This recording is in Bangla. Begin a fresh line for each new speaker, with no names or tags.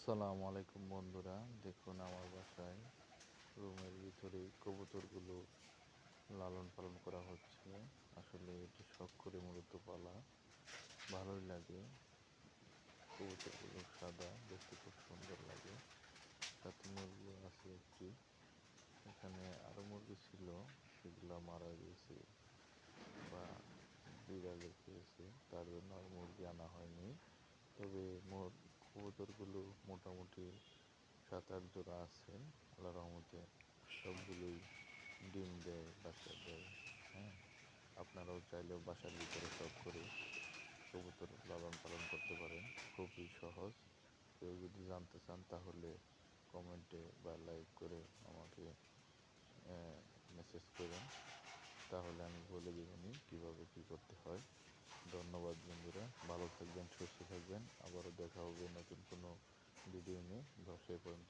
আসসালামু আলাইকুম বন্ধুরা, দেখুন আমার বাসায় রুমের ভিতরে কবুতরগুলো লালন পালন করা হচ্ছে। আসলে এটি শখ করে মূলত পালা, ভালোই লাগে। কবুতরগুলো সাদা, দেখতে খুব সুন্দর লাগে। সাথে মুরগি আছে একটি। এখানে আরও মুরগি ছিল, সেগুলো মারা গিয়েছে বা বিড়ালে খেয়েছে, তার জন্য আর মুরগি আনা হয়নি। তবে মোট কবুতরগুলো মোটামুটি সাত আট জোড়া আছে আল্লাহ রহমতে সবগুলোই ডিম দেয়, বাচ্চা দেয় হ্যাঁ। আপনারাও চাইলেও বাসার ভিতরে সব করে কবুতর লালন পালন করতে পারেন, খুবই সহজ। কেউ যদি জানতে চান তাহলে কমেন্টে বা লাইক করে আমাকে মেসেজ করুন। তাহলে আমি বলে দেবনি কীভাবে কী করতে হয়। ধন্যবাদ বন্ধুরা, ভালো থাকবেন, সুস্থ থাকবেন আবারও ভিডিও নিয়ে ব্যবসায়ী পর্যন্ত।